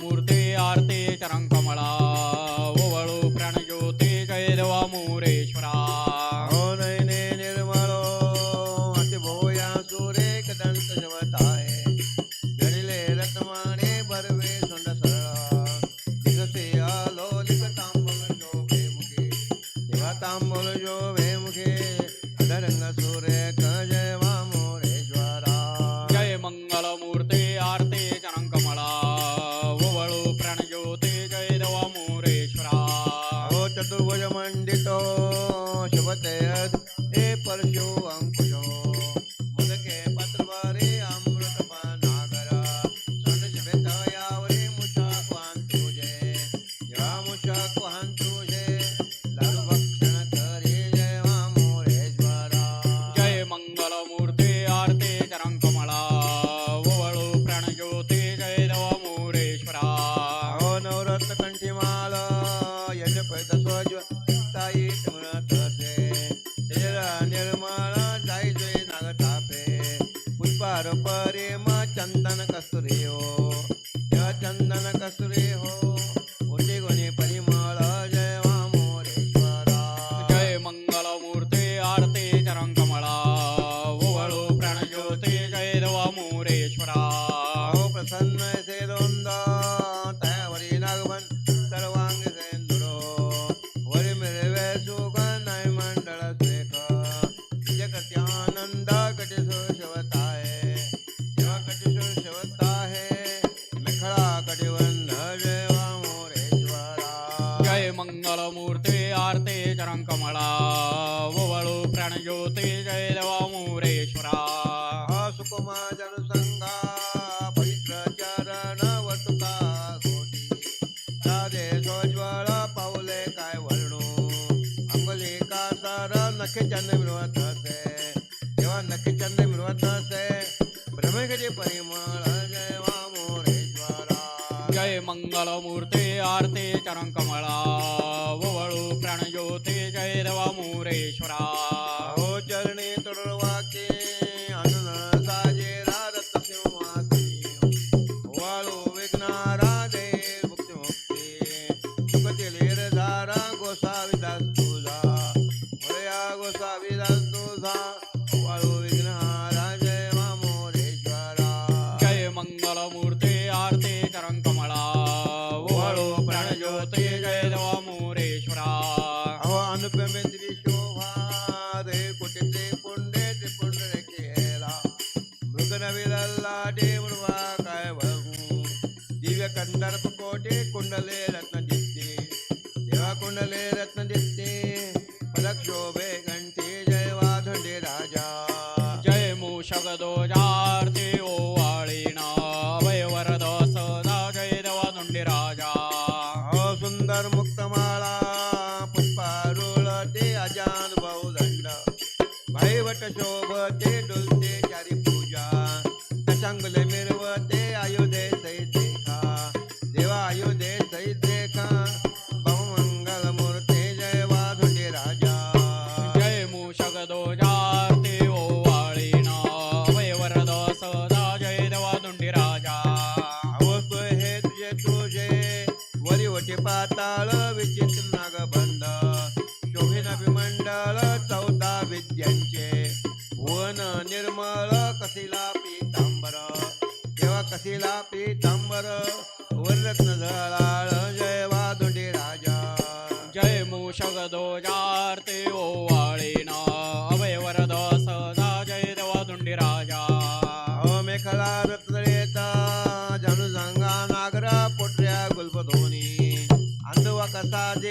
मूर्ती आरती चरण कमळा मोरेश्वरा चंद मिळवत असे नक्की चंद मिळवत असे भ्रमगजे परिमळ जय वामोरेश्वरा जय मंगल मूर्ते चरण कमळा वळू प्राणज्योती जय देवा मोरेश्वरा.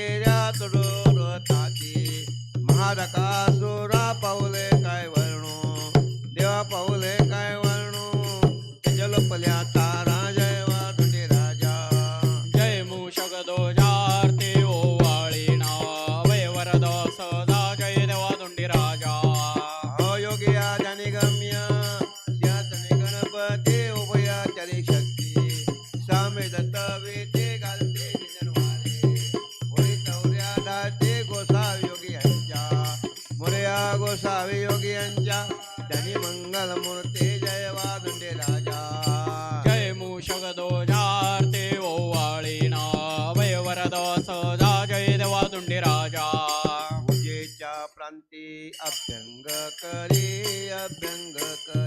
केल्या तडोर महारका सोरा पाऊले काय वळणू? देवा पाऊले काय वळणू? जलपल्या तार ಅಭ್ಯಂಗ ಕರಿ ಅಭ್ಯಂಗ ಕರಿ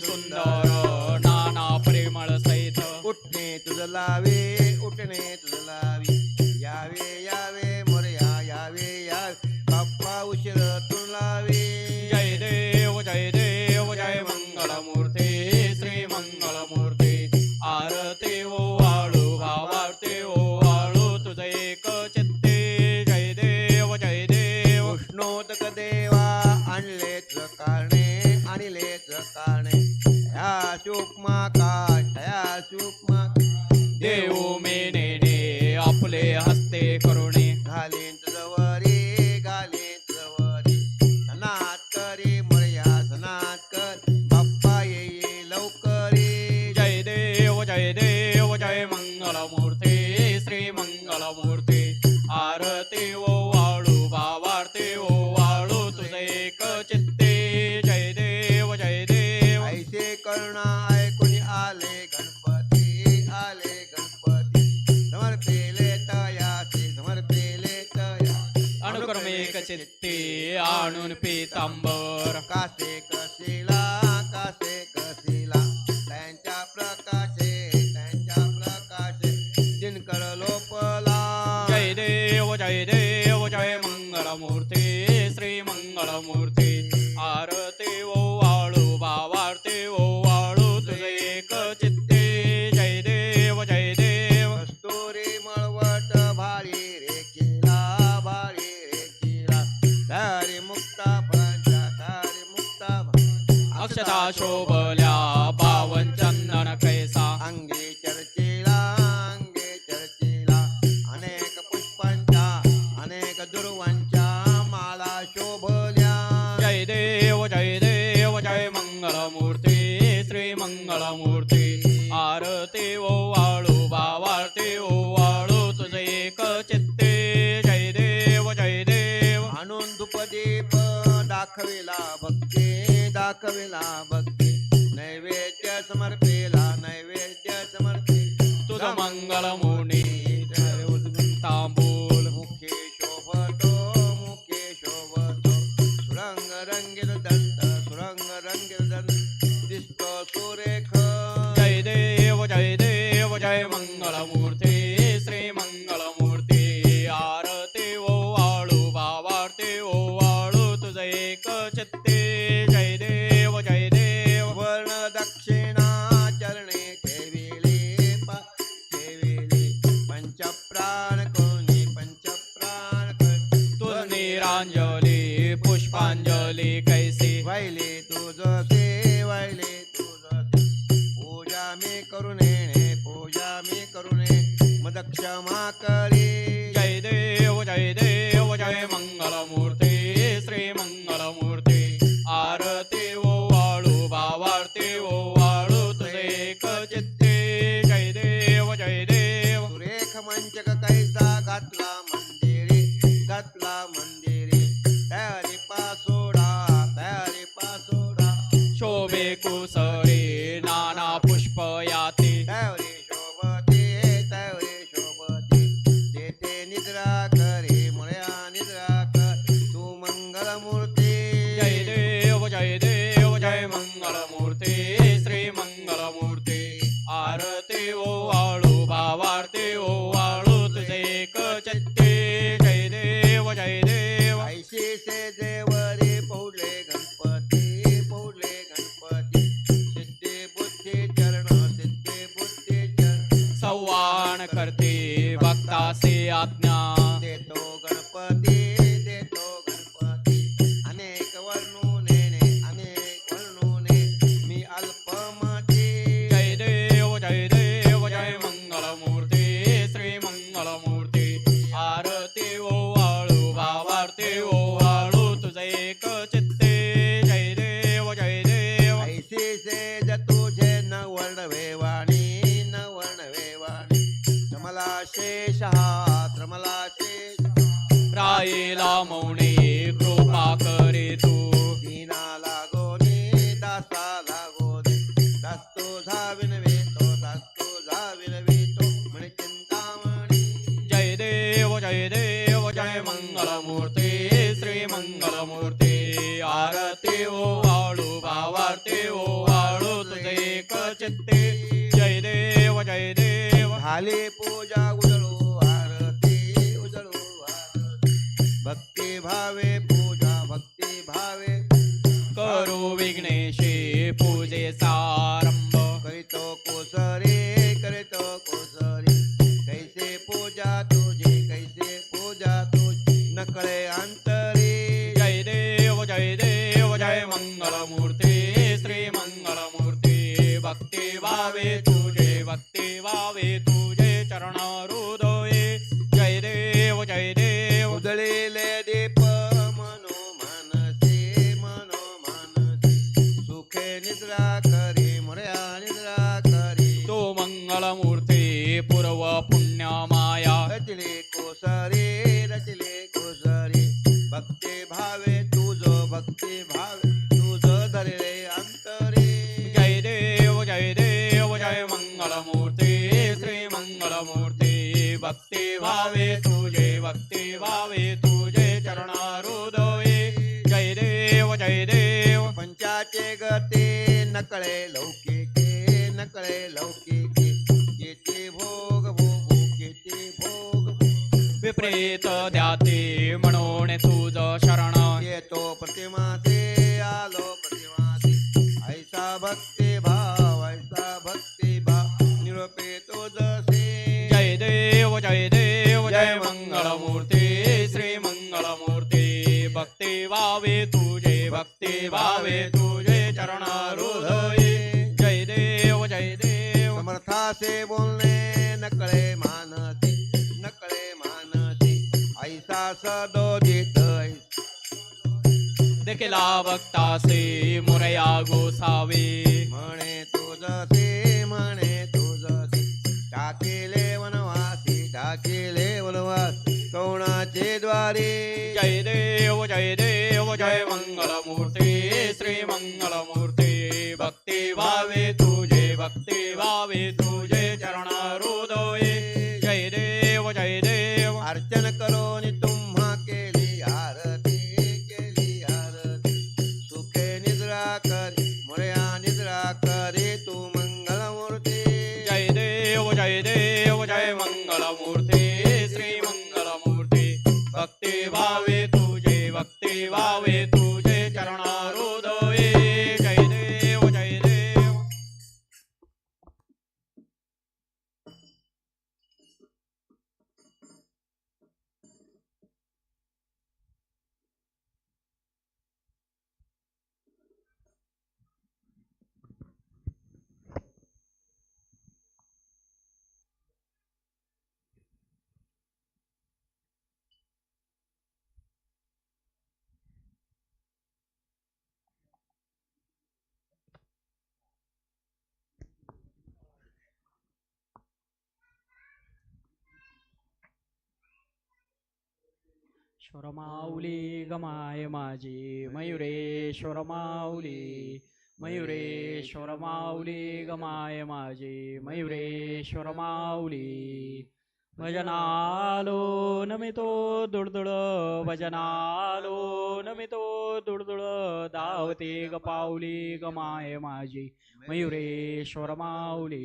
সুন্দর hallelujah. आणून पितांबर. कासे कसिला कासे कसिला त्यांच्या प्रकाशे त्यांच्या प्रकाशे जिनकर लोपला जय देव जय देव जय मंगळमूर्ती श्री मंगळमूर्ती समर्पिला भक्ती नैवेद्य समर्पेला नैवेद्य समर्पित तुझ मंगलमू so मूर्ती आरती ओ वाळू ओ वाळू तुझे एक चित्ते जय देव जय देव. पूजा उजळू आरती. भक्ती भावे पूजा भक्ती भावे. करू विघ्नेशी पूजेचा विपरीत द्याते म्हणून तुझ शरण. येतो प्रतिमा भक्तासे मुरया गोसावे। म्हणे तुझसे म्हणे तुझसे टाकेले वनवासी टाकेले वनवासी कोणाचे द्वारे? शोरमाऊली गमाय माझी मयुरेश्वर माऊली मयुरेश्वर माऊली गमाय माझी मयुरेश्वर माऊली भजनालो नमितो दुडदुळ भजनालो नमितो दुडदुळ धावते ग पाऊली गमाय माझी मयुरेश्वर माऊली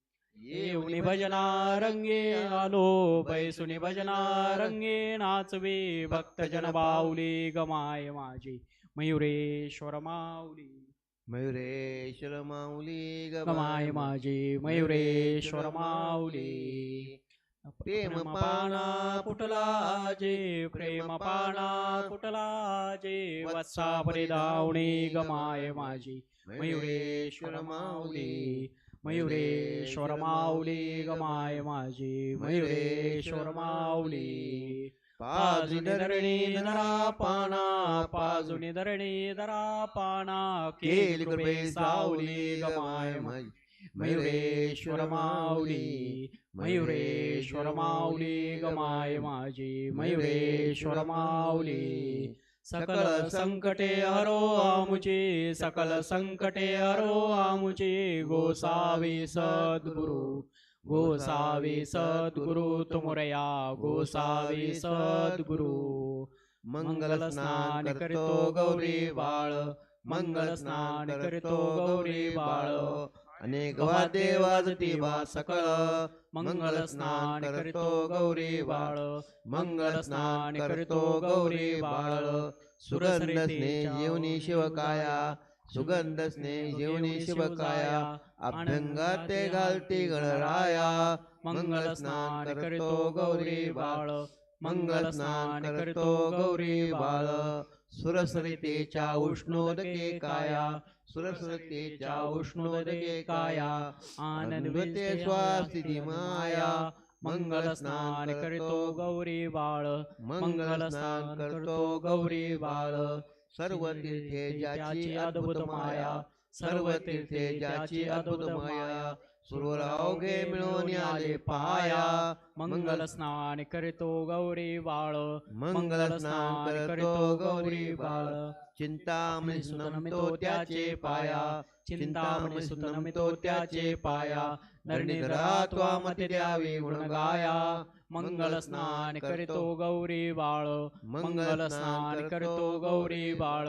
येऊनी भजना रंगे आलो बैसुनी भजना रंगे नाचवे भक्तजन बाऊली गमाय माझी. मयुरेश्वर माऊली. मयुरेश्वर माऊली गमाय माझी. मयुरेश्वर माऊली. प्रेम पाना फुटला जे प्रेम पाना फुटला जे वत्सा परिधावणी गमाय माझी. मयुरेश्वर माऊली. मयुरेश्वर माऊली गमाय माझी मयुरेश्वर माऊली पाजुनी धरणी धरा पाना पाजुनी धरणी धरा पाना केली कृपे सावली गमाय माझी मयुरेश्वर माऊली मयुरेश्वर माऊली गमाय माझी मयुरेश्वर माऊली सकल संकटे हरो आमुचे सकल संकटे हरो आमुचे गोसावी सद्गुरु गोसावी सद्गुरु तुमरया गोसावी सद्गुरु। मंगल स्नान करतो गौरी बाळ मंगल स्नान करतो गौरी बाळ अनेक वाद्ये वाजती वा सकळ. मंगल स्नान करीतो गौरी बाळ. मंगल स्नान करीतो गौरी बाळ. सुगंध स्नेह जेवणी शिवकाया. सुगंध स्नेह जेवणी शिवकाया. अभ्यंगात ते घालती गणराया. मंगल स्नान करीतो गौरी बाळ. मंगल स्नान करीतो गौरी बाळ. सुरसरितेच्या उष्णोदके काया सुरसरितेच्या उष्णोदके काया आनंदते स्वास्थिती माया मंगल स्नान करतो गौरी बाळ मंगल स्नान करतो गौरी बाळ. सर्व तीर्थे ज्याची अद्भुत माया सर्व तीर्थे ज्याची अद्भुत माया सुरवर अवघे मिळून आले पाया. मंगल स्नान करीतो गौरी बाळ. मंगल स्नान करतो गौरी बाळ. चिंतामणी सुनमितो त्याचे पाया. चिंतामणी सुनमितो त्याचे पाया. नरनिधरा त्वामती द्यावी गुण गाया. मंगल स्नान करीतो. गौरी बाळ. मंगल स्नान करतो गौरी बाळ.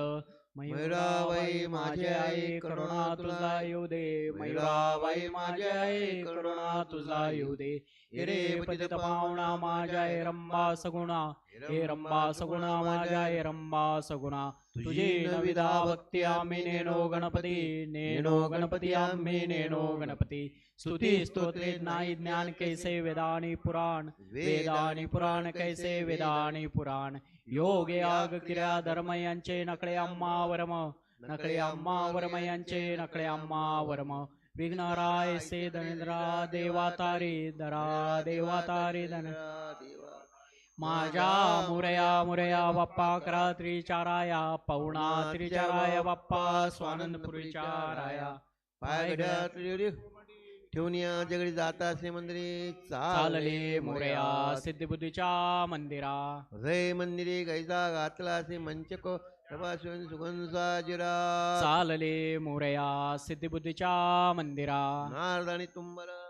मयुराबाई माझे आई करुणा तुझा येऊ दे. मयुराबाई माझे आई करुणा तुझा येऊ दे. हिरे पतित पाहुणा माझ्या हे रंबा सगुणा. हे रंबा सगुणा माझ्या हे रंबा सगुणा. तुझी नविदा भक्ती आम्ही नेनो गणपती. नेनो गणपती आम्ही नेनो गणपती. स्तुती स्तोत्रे नाही ज्ञान कैसे वेदानी पुराण. वेदानी पुराण कैसे वेदानी पुराण. योग याग क्रिया धर्म यांचे नकळे अम्मा वरम नकळे अम्मा वरम यांचे नकळे अम्मा वरम. विघ्नराय से धनेंद्रा देवातारी धरा देवातारी धन. माझ्या मुरया मुरया बाप्पा करा त्रिचाराया पवणा त्रिचाराय बाप्पा स्वानंदपुरी राया पाय ठेवून या जगडी जाता असे मंदिरे. चालले मोरया सिद्धिबुद्धीच्या मंदिरा. रे मंदिरे गैसा घातला असे मंचको. तपासून सुगंधा जिरा. चालले मोरया सिद्धिबुद्धीच्या मंदिरा. नारद आणि तुंबरा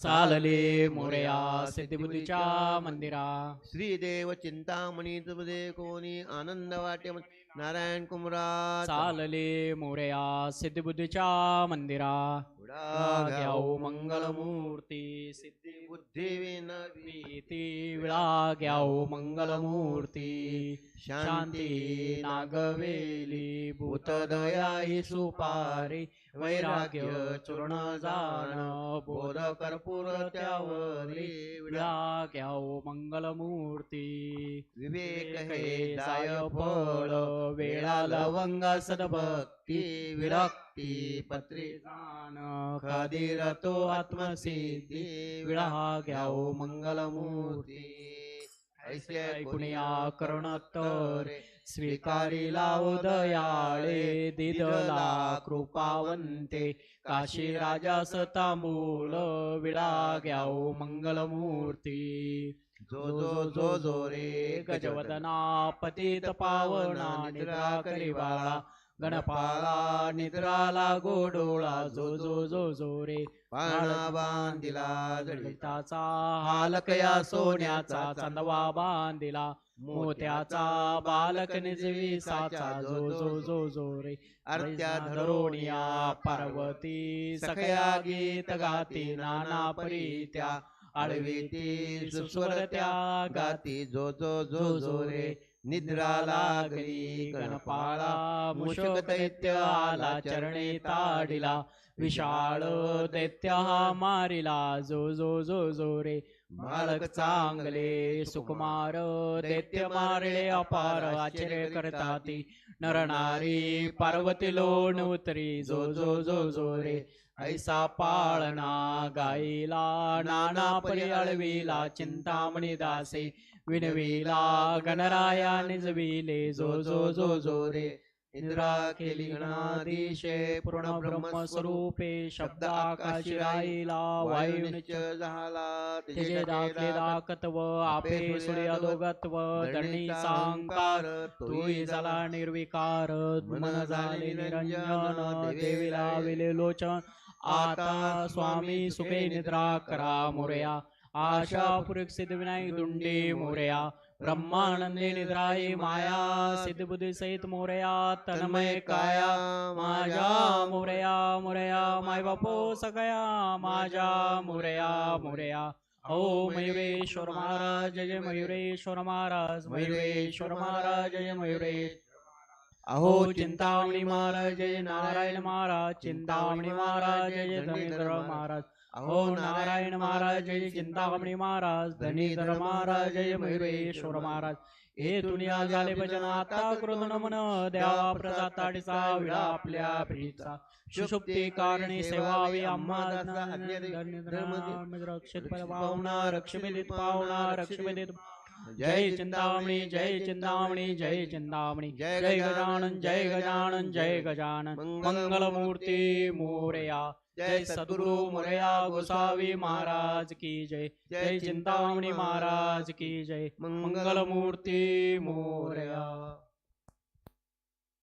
चालले मोरया सिद्धिबुद्धीच्या मंदिरा. श्रीदेव चिंतामणी तुझे कोणी आनंद वाटे नारायण कुमरा चालले मोरया सिद्धिबुद्धीच्या मंदिरा. घ्याऊ मंगलमूर्ती. सिद्धी बुद्धी विळा घ्याऊ मंगलमूर्ती. शांती नागवेली. भूतदया ही सुपारी. वैराग्य चूर्ण जाण. बोध कर्पूर त्यावरी. विळा घ्याऊ मंगलमूर्ती. विवेक हे दाय जाय फळ वेळा लवंगा सदभक्ती विरक्ती पत्री जाण खादीर तो आत्मसिद्धी विळा घ्याऊ मंगलमूर्ती. ऐसे ऐकुनिया करुणोत्तरे स्वीकारी लाव दयाळे दिदला कृपावंते. काशी राजा तांबूल विळा घ्याओ मंगलमूर्ती. जो जो जो जो रे गजवदना पतित पावना निद्रा करी बाळा गणपाळा निद्राला गोडोळा जो जो जो जो रे पाळणा बांधिला ललिताचा हालकया सोन्याचा चांदवा बांधिला मोत्याचा बालक निजवी साचा जो जो जो जो रे आरत्या धरोणिया पार्वती सखया गीत गाती नाना परीत्या आडवी ती सुस्वर त्या गाती जो जो जो जो रे निद्रा लागली गणपाळा मुशक दैत्य आला चरणे ताडिला विशाळ दैत्य हा मारिला जो जो जो जो रे बालक चांगले सुकुमार दैत्य मारले अपार आश्चर्य करताती नर नारी पार्वती लोण उतरी जो जो जो जो रे ऐसा पाळणा गाईला नाना परी अळवीला चिंतामणी दासे. विनविला गणराया निजविले जो जो जो जो रे. इंद्रा केली गणाधीशे पूर्ण ब्रह्म स्वरूपे शब्द आकाशी राहिला वायू झाला. दाखले आपे सुळे अधोगत्व दणी सांकार तोही झाला निर्विकार. मन झाले निरंजन देवी लाविले लोचन. आता स्वामी सुखे निद्रा करा मोरया. आशा पुरुष सिद्ध विनायक दुंडे मोरया. ब्रह्मानंदे निद्राई माया. सिद्धबुद्धी सहित मोरया. तन्मय काया. माझ्या मोरया मोरया. माय बापो सगळ्या माझ्या मोरया मोरया. ओ मयुरेश्वर महाराज जय मयुरेश्वर महाराज. मयुरेश्वर महाराज जय जय मयुरेश अहो चिंतामणी महाराज जय नारायण महाराज चिंतामणी महाराज जय धनीधर महाराज. अहो नारायण महाराज जय चिंतामणी महाराज धनीधर महाराज जय मयुरेश्वर महाराज. हे दुनिया झाले भजन आता कृतन मन द्यावा प्रदाताडीचा विडा आपल्या प्रीचा सुषुप्ती कारणे सेवावी आम्हा रक्षित पावना रक्षमेदित पावना रक्षमेदित जय चिंतामणी जय चिंतामणी जय चिंतामणी जय जय गजानन जय गजानन जय गजानन मंगलमूर्ती मोरया. जय सद्गुरु मोरया गोसावी महाराज की जय. जय चिंतामणी महाराज की जय. मंगलमूर्ती मोरया.